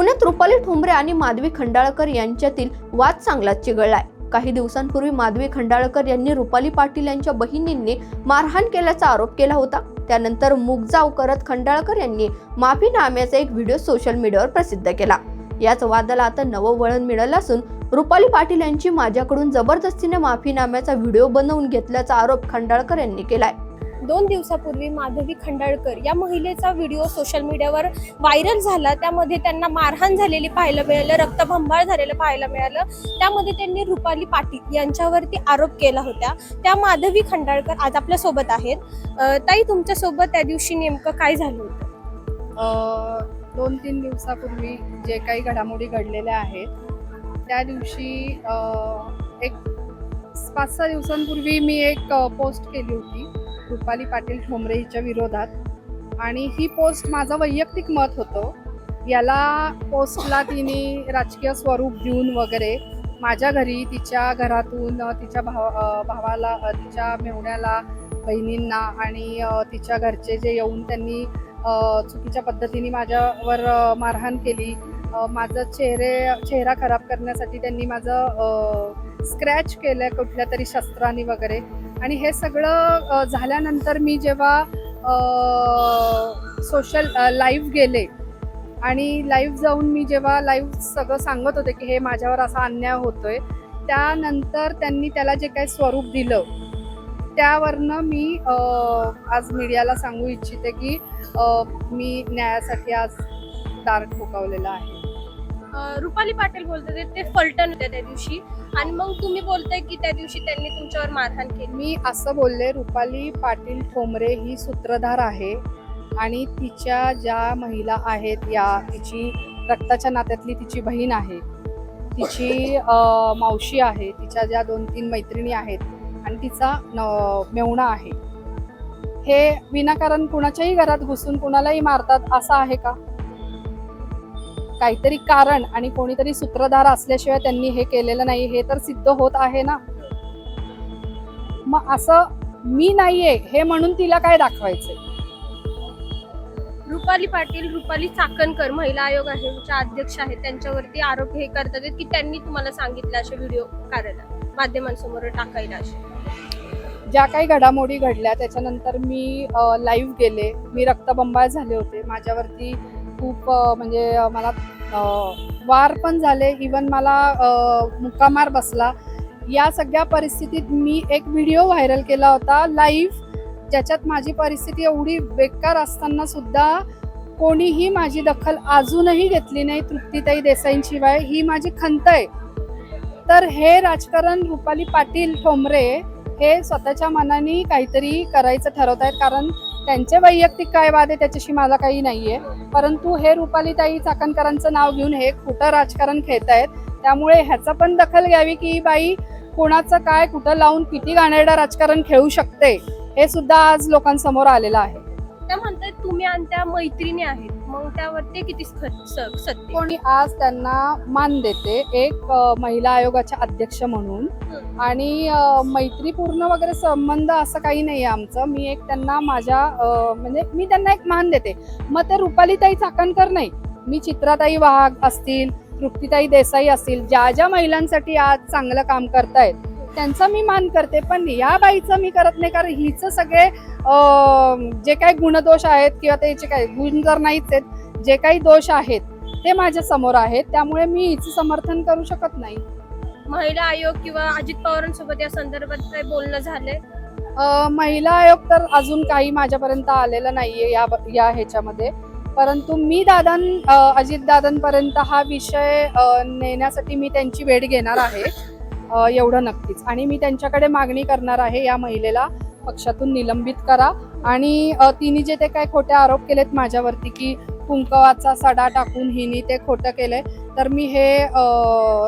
पुण्यात रुपाली ठोंबरे आणि माधवी खंडाळकर यांच्यातील वाद चांगलाच चिघळलाय. काही दिवसांपूर्वी माधवी खंडाळकर यांनी रुपाली पाटील यांच्या बहिणींनी मारहाण केल्याचा आरोप केला होता. त्यानंतर मुगजाव करत खंडाळकर यांनी माफीनाम्याचा एक व्हिडिओ सोशल मीडियावर प्रसिद्ध केला. याच वादाला आता नवं वळण मिळालं असून रुपाली पाटील यांची माझ्याकडून जबरदस्तीने माफीनाम्याचा व्हिडिओ बनवून घेतल्याचा आरोप खंडाळकर यांनी केलाय. दोन दिवसापूर्वी माधवी खंडाळकर या महिलेचा व्हिडिओ सोशल मीडियावर व्हायरल झाला. त्यामध्ये त्यांना मारहाण झालेली पाहायला मिळालं रक्तभंबाळ झालेलं पाहायला मिळालं. त्यामध्ये त्यांनी रुपाली पाटील यांच्यावरती आरोप केला होता. त्या माधवी खंडाळकर आज आपल्यासोबत आहेत ताई तुमच्यासोबत त्या दिवशी नेमकं काय झालं होतं? दोन तीन दिवसापूर्वी जे काही घडामोडी घडलेल्या आहेत त्या दिवशी एक पाच सहा दिवसांपूर्वी मी एक पोस्ट केली होती. रुपाली पाटील ठोंबरे हिच्या विरोधात. आणि ही पोस्ट माझं वैयक्तिक मत होतं. याला पोस्टला तिने राजकीय स्वरूप देऊन वगैरे माझ्या घरी तिच्या घरातून तिच्या भाव भावाला तिच्या मेवण्याला बहिणींना आणि तिच्या घरचे जे येऊन त्यांनी चुकीच्या पद्धतीने माझ्यावर मारहाण केली माझा माझं चेहरे चेहरा खराब करण्यासाठी त्यांनी माझं स्क्रॅच केलं आहे कुठल्या तरी शस्त्रांनी वगैरे. आणि हे सगळं झाल्यानंतर मी जेव्हा सोशल लाईव्ह गेले आणि लाईव्ह जाऊन मी जेव्हा लाईव्ह सगळं सांगत होते की हे माझ्यावर असा अन्याय होतोय त्यानंतर त्यांनी त्याला जे काही स्वरूप दिलं त्यावरनं मी आज मीडियाला सांगू इच्छिते की मी न्यायासाठी आज दार ठोकावलेला आहे. रुपाली पाटील बोलते ते फलटण होत्या त्या दिवशी. आणि मग तुम्ही बोलताय की त्या दिवशी त्यांनी तुमच्यावर मारहाण केली. मी असं बोलले रुपाली पाटील ठोंबरे ही सूत्रधार आहे आणि तिच्या ज्या महिला आहेत या तिची रक्ताच्या नात्यातली तिची बहीण आहे तिची मावशी आहे तिच्या ज्या दोन तीन मैत्रिणी आहेत आणि तिचा न- आहे. हे विनाकारण कुणाच्याही घरात घुसून कुणालाही मारतात असं आहे का? काहीतरी कारण आणि कोणीतरी सूत्रधार असल्याशिवाय त्यांनी हे केलेलं नाही हे तर सिद्ध होत आहे ना? मग असं मी नाहीये हे म्हणून तिला काय दाखवायचंय? रुपाली पाटील रुपाली चाकणकर महिला आयोग आहे ज्या अध्यक्ष आहेत त्यांच्यावरती आरोप हे करतात की त्यांनी तुम्हाला सांगितलं असे व्हिडिओ काढायला माध्यमांसमोर टाकायला असे. ज्या काही घडामोडी घडल्या त्याच्यानंतर मी लाईव्ह गेले मी रक्तबंबाळ झाले होते माझ्यावरती खूप म्हणजे मला वार पण झाले. इवन मला मुक्कामार बसला. या सगळ्या परिस्थितीत मी एक व्हिडिओ व्हायरल केला होता लाईव्ह ज्याच्यात माझी परिस्थिती एवढी बेकार असताना सुद्धा कोणीही माझी दखल अजूनही घेतली नाही तृप्तीताई देसाईंशिवाय. ही माझी खंत आहे. तर हे राजकारण रुपाली पाटील ठोंबरे हे स्वतःच्या मनाने काहीतरी करायचं ठरवत आहेत. कारण त्यांचे वैयक्तिक काय वाद आहे त्याच्याशी माझा काही नाहीये. परंतु हे रुपालीताई चाकणकरांचं नाव घेऊन हे खोटं राजकारण खेळत आहेत. त्यामुळे ह्याचा पण दखल घ्यावी की बाई कोणाचं काय कुठं लावून किती गाणेरडा राजकारण खेळू शकते हे सुद्धा आज लोकांसमोर आलेलं आहे. त्या म्हणतात तुम्ही आणि त्या मैत्रिणी आहेत. मग त्यावरती किती स- स- सत्य कोणी आज त्यांना मान देते एक महिला आयोगाच्या अध्यक्ष म्हणून. आणि मैत्रीपूर्ण वगैरे संबंध असं काही नाही आहे आमचं. मी एक त्यांना माझ्या म्हणजे मी त्यांना एक मान देते. मग ते रुपालीताई चाकणकर नाही. मी चित्राताई वाघ असतील तृप्तीताई देसाई असतील ज्या ज्या महिलांसाठी आज चांगलं काम करतायत त्यांचा मी मान करते पण या बाईचं मी करत नाही कारण हिचं सगळे जे काही गुणदोष आहेत किंवा त्याचे काय गुण जर नाहीच आहेत जे काही दोष आहेत ते माझ्यासमोर आहेत. त्यामुळे मी हिचं समर्थन करू शकत नाही. महिला आयोग किंवा अजित पवारांसोबत या संदर्भात काही बोलणं झालंय? महिला आयोग तर अजून काही माझ्यापर्यंत आलेलं नाहीये या या ह्याच्यामध्ये. परंतु मी दादां अजित दादांपर्यंत हा विषय नेण्यासाठी मी त्यांची वेळ घेणार आहे. एवढं नक्कीच. आणि मी त्यांच्याकडे मागणी करणार आहे या महिलेला पक्षातून निलंबित करा. आणि तिने जे ते काय खोटे आरोप केलेत माझ्यावरती की कुंकवाचा सडा टाकून हिने ते खोटं केलंय तर मी हे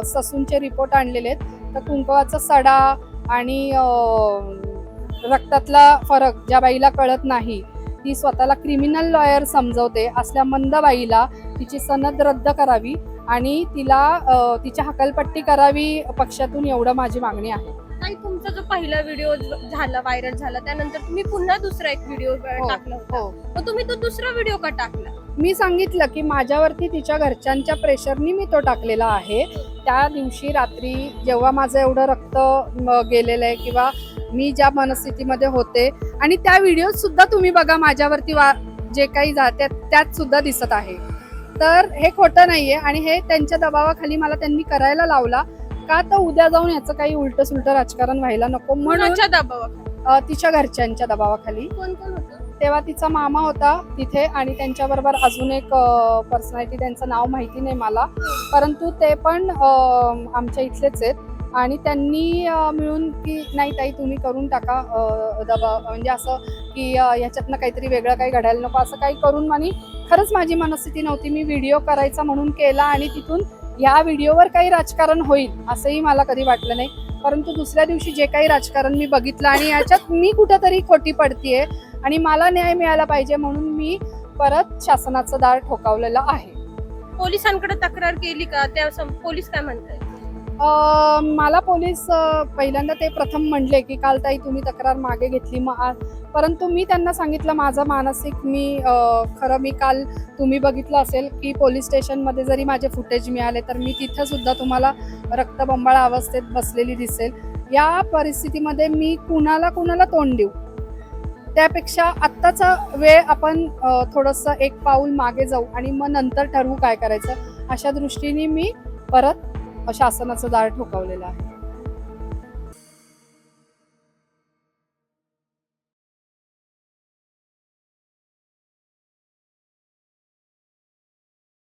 ससूनचे रिपोर्ट आणलेले आहेत. तर कुंकवाचा सडा आणि रक्तातला फरक ज्या बाईला कळत नाही ती स्वतःला क्रिमिनल लॉयर समजवते असल्या मंद बाईला तिची सनद रद्द करावी. आणि तिला अ, तिची हकलपट्टी करावी पक्षातून एवढं माझी मागणी आहे. आणि तुमचा जो पहिला व्हिडिओ झाला व्हायरल झाला त्यानंतर तुम्ही पुन्हा दुसरा एक व्हिडिओ टाकला होता. हो. तुम्ही तो दुसरा व्हिडिओ का टाकला? मी सांगितलं की माझ्यावरती तिच्या घरच्यांच्या प्रेशरनी मी तो टाकलेला आहे. त्या दिवशी रात्री जेव्हा माझं एवढं रक्त गेलेलं आहे किंवा मी ज्या मनस्थितीमध्ये होते आणि त्या व्हिडिओत सुद्धा तुम्ही बघा माझ्यावरती वा जे काही जाते त्यात सुद्धा दिसत आहे. तर हे खोटं नाहीये आणि हे त्यांच्या दबावाखाली मला त्यांनी करायला लावला. का तर उद्या जाऊन याचं काही उलट सुलट राजकारण व्हायला नको म्हणून कोणाच्या दबावाखाली? अ, तिच्या घरच्यांच्या दबावाखाली. कोण कोण होतं? तेव्हा तिचा मामा होता तिथे आणि त्यांच्याबरोबर अजून एक पर्सनॅलिटी त्यांचं नाव माहिती नाही मला. परंतु ते पण अ, आमच्या इथलेच आहेत. आणि त्यांनी अ, मिळून की नाही ताई तुम्ही करून टाका अ, दबा म्हणजे असं की ह्याच्यातनं काहीतरी वेगळं काही घडायला नको असं काही करून आणि खरंच माझी मनस्थिती नव्हती मी व्हिडिओ करायचा म्हणून केला आणि तिथून या व्हिडिओवर काही राजकारण होईल असंही मला कधी वाटलं नाही. परंतु दुसऱ्या दिवशी जे काही राजकारण मी बघितलं आणि याच्यात मी कुठंतरी खोटी पडतीये आणि मला न्याय मिळाला पाहिजे म्हणून मी परत शासनाचं दार ठोकावलेलं आहे. पोलिसांकडे तक्रार केली का? त्या पोलीस काय म्हणतात मला पोलीस पहिल्यांदा ते प्रथम म्हणले की काल ताई तुम्ही तक्रार मागे घेतली मग परंतु मी त्यांना सांगितलं माझं मानसिक मी खरं मी काल तुम्ही बघितलं असेल की पोलीस स्टेशनमध्ये जरी माझे फुटेज मिळाले तर मी तिथंसुद्धा तुम्हाला रक्तबंबाळ अवस्थेत बसलेली दिसेल. या परिस्थितीमध्ये मी कुणाला कुणाला तोंड देऊ? त्यापेक्षा आत्ताचा वेळ आपण थोडंसं एक पाऊल मागे जाऊ आणि मग नंतर ठरवू काय करायचं अशा दृष्टीने मी परत शासनाचं दार ठोकावलेलं आहे.